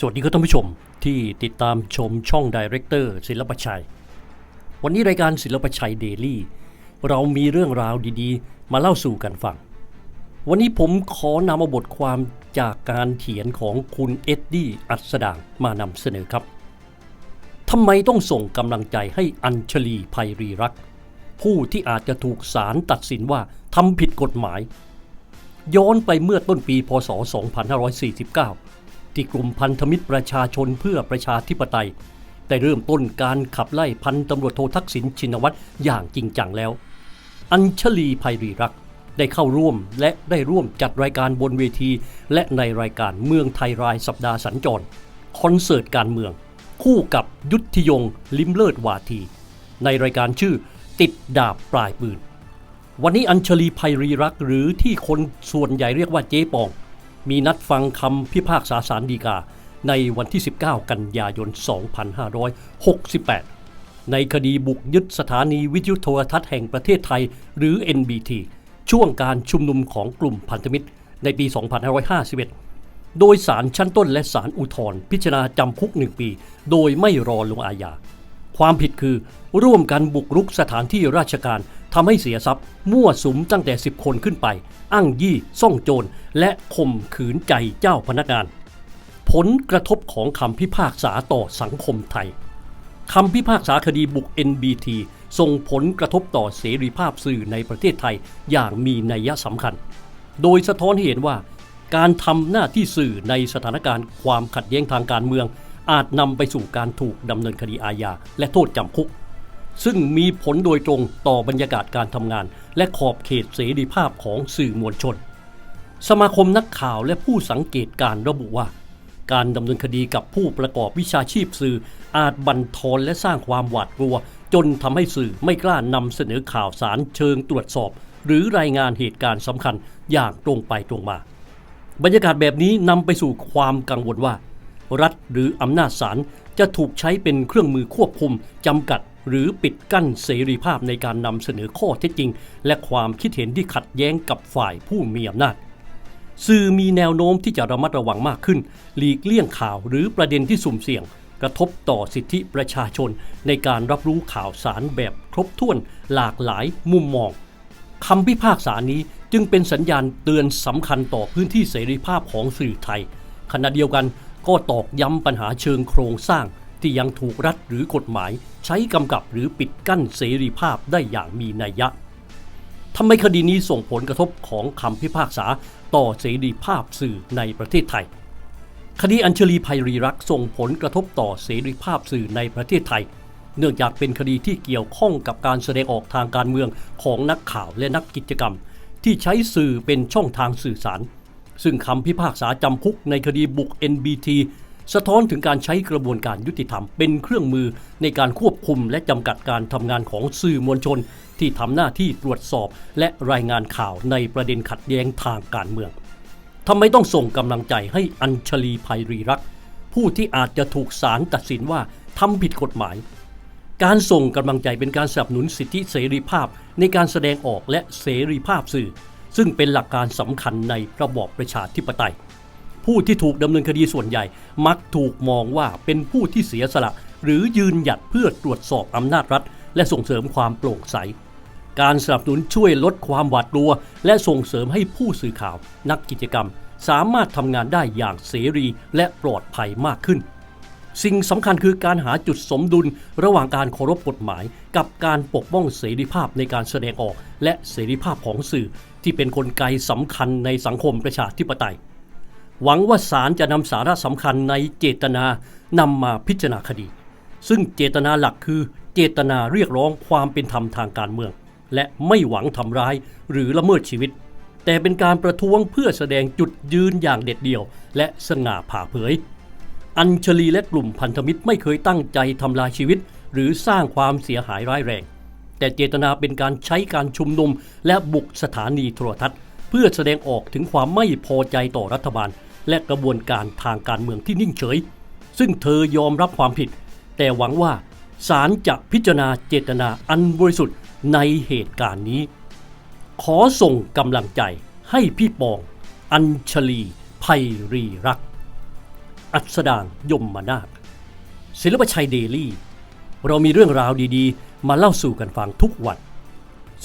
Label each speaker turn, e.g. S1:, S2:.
S1: สวัสดีครับท่านผู้ชมที่ติดตามชมช่องดีเรคเตอร์ศิลปชัย วันนี้รายการศิลปชัยเดลี่เรามีเรื่องราวดีๆ มาเล่าสู่กันฟัง วันนี้ผมขอนำเอาบทความจากการเขียนของคุณเอ็ดดี้อัสดางมานำเสนอครับทำไมต้องส่งกำลังใจให้อัญชลีภัยรีรัก ผู้ที่อาจจะถูกศาลตัดสินว่าทำผิดกฎหมาย ย้อนไปเมื่อต้นปีพศ 2549 ที่กลุ่มพันธมิตรประชาชนเพื่อประชาธิปไตย ได้เริ่มต้นการขับไล่พันตำรวจโททักษิณชินวัตรอย่างจริงจังแล้ว อัญชลีภัยรีรักได้เข้าร่วมและได้ร่วมจัดรายการบนเวที และในรายการเมืองไทยรายสัปดาห์สัญจร คอนเสิร์ตการเมือง คู่กับยุทธยง ลิมเลิศวาที ในรายการชื่อติดดาบปลายปืน วันนี้อัญชลีภัยรีรักหรือที่คนส่วนใหญ่เรียกว่าเจ๊ปอง มีนัดฟังคำพิพากษาสารดีกา ในวันที่ 19 กันยายน 2568 ในคดีบุกยึดสถานีวิทยุโทรทัศน์แห่งประเทศไทย หรือ NBT ช่วงการชุมนุมของกลุ่มพันธมิตร ในปี 2551 โดยสารชั้นต้นและสารอุทธรพิจารณาจำคุกหนึ่งปี โดยไม่รอลงอาญาความผิดคือร่วมกันบุกรุกสถานที่ราชการ ทำให้เสียทรัพย์ มั่วสุมตั้งแต่ 10 คนขึ้นไป อ้างยี่ซ่องโจร และข่มขืนใจเจ้าพนักงาน ผลกระทบของคำพิพากษาต่อสังคมไทยคำพิพากษาคดีบุก NBT ส่งผลกระทบต่อเสรีภาพสื่อในประเทศไทยอย่างมีนัยสำคัญ โดยสะท้อนให้เห็นว่า การทำหน้าที่สื่อในสถานการณ์ความขัดแย้งทางการเมือง อาจนำไปสู่การถูกดำเนินคดีอาญาและโทษจำคุก ซึ่งมีผลโดยตรงต่อบรรยากาศการทำงาน และขอบเขตเสรีภาพของสื่อมวลชน สมาคมนักข่าวและผู้สังเกตการระบุว่า การดำเนินคดีกับผู้ประกอบวิชาชีพสื่อ อาจบั่นทอนและสร้างความหวาดกลัว จนทำให้สื่อไม่กล้านำเสนอข่าวสารเชิงตรวจสอบ หรือรายงานเหตุการณ์สำคัญอย่างตรงไปตรงมา บรรยากาศแบบนี้นำไปสู่ความกังวลว่า รัฐหรืออำนาจศาลจะถูกใช้เป็นเครื่องมือควบคุมจำกัด หรือปิดกั้นเสรีภาพในการนำเสนอข้อเท็จจริง และความคิดเห็นที่ขัดแย้งกับฝ่ายผู้มีอำนาจ สื่อมีแนวโน้มที่จะระมัดระวังมากขึ้น หลีกเลี่ยงข่าวหรือประเด็นที่สุ่มเสี่ยง กระทบต่อสิทธิประชาชน ในการรับรู้ข่าวสารแบบครบถ้วนหลากหลายมุมมองคำพิพากษานี้จึงเป็นสัญญาณเตือนสำคัญต่อพื้นที่เสรีภาพของสื่อไทยขณะเดียวกันก็ตอกย้ำปัญหาเชิงโครงสร้าง ที่ยังถูกรัฐหรือกฎหมายใช้กำกับหรือปิดกั้นเสรีภาพได้อย่างมีนัยยะทำไมคดีนี้ส่งผลกระทบของคำพิพากษาต่อเสรีภาพสื่อในประเทศไทย คดีอัญชลีภัยรีรักส่งผลกระทบต่อเสรีภาพสื่อในประเทศไทย เนื่องจากเป็นคดีที่เกี่ยวข้องกับการแสดงออกทางการเมืองของนักข่าวและนักกิจกรรม ที่ใช้สื่อเป็นช่องทางสื่อสาร ซึ่งคำพิพากษาจำคุกในคดีบุก NBT สะท้อนถึงการใช้กระบวนการยุติธรรมเป็นเครื่องมือในการควบคุมและจำกัดการทำงานของสื่อมวลชน ที่ทำหน้าที่ตรวจสอบ และรายงานข่าวในประเด็นขัดแย้งทางการเมืองทำไมต้องส่งกำลังใจให้อัญชลีภัยรีรัก ผู้ที่อาจจะถูกศาลตัดสินว่าทำผิดกฎหมาย การส่งกำลังใจเป็นการสนับสนุนสิทธิเสรีภาพในการแสดงออกและเสรีภาพสื่อ ซึ่งเป็นหลักการสำคัญในระบอบประชาธิปไตย ผู้ที่ถูกดำเนินคดีส่วนใหญ่ มักถูกมองว่าเป็นผู้ที่เสียสละ หรือยืนหยัดเพื่อตรวจสอบอำนาจรัฐ และส่งเสริมความโปร่งใส การสนับสนุนช่วยลดความหวาดกลัว และส่งเสริมให้ผู้สื่อข่าว นักกิจกรรม สามารถทำงานได้อย่างเสรีและปลอดภัยมากขึ้น สิ่งสำคัญคือการหาจุดสมดุลระหว่างการเคารพกฎหมาย กับการปกป้องเสรีภาพในการแสดงออก และเสรีภาพของสื่อที่เป็นนกลไกสำคัญในสังคมประชาธิปไตย หวังว่าศาลจะนำสาระสำคัญในเจตนานำมาพิจารณาคดี ซึ่งเจตนาหลักคือเจตนาเรียกร้องความเป็นธรรมทางการเมือง และไม่หวังทำร้ายหรือละเมิดชีวิต แต่เป็นการประท้วงเพื่อแสดงจุดยืนอย่างเด็ดเดี่ยว และสง่าผ่าเผย อัญชลีและกลุ่มพันธมิตรไม่เคยตั้งใจทำลายชีวิต หรือสร้างความเสียหายร้ายแรง แต่เจตนาเป็นการใช้การชุมนุม และบุกสถานีโทรทัศน์ เพื่อแสดงออกถึงความไม่พอใจต่อรัฐบาล และกระบวนการทางการเมืองที่นิ่งเฉย ซึ่งเธอยอมรับความผิด แต่หวังว่าศาลจะพิจารณาเจตนาอันบริสุทธิ์ในเหตุการณ์นี้ ขอส่งกำลังใจให้พี่ปอง อัญชลีภัยรีรัก อัสดางยมมานาคศิลปชัยเดลี่ เรามีเรื่องราวดีๆ มาเล่าสู่กันฟังทุกวัน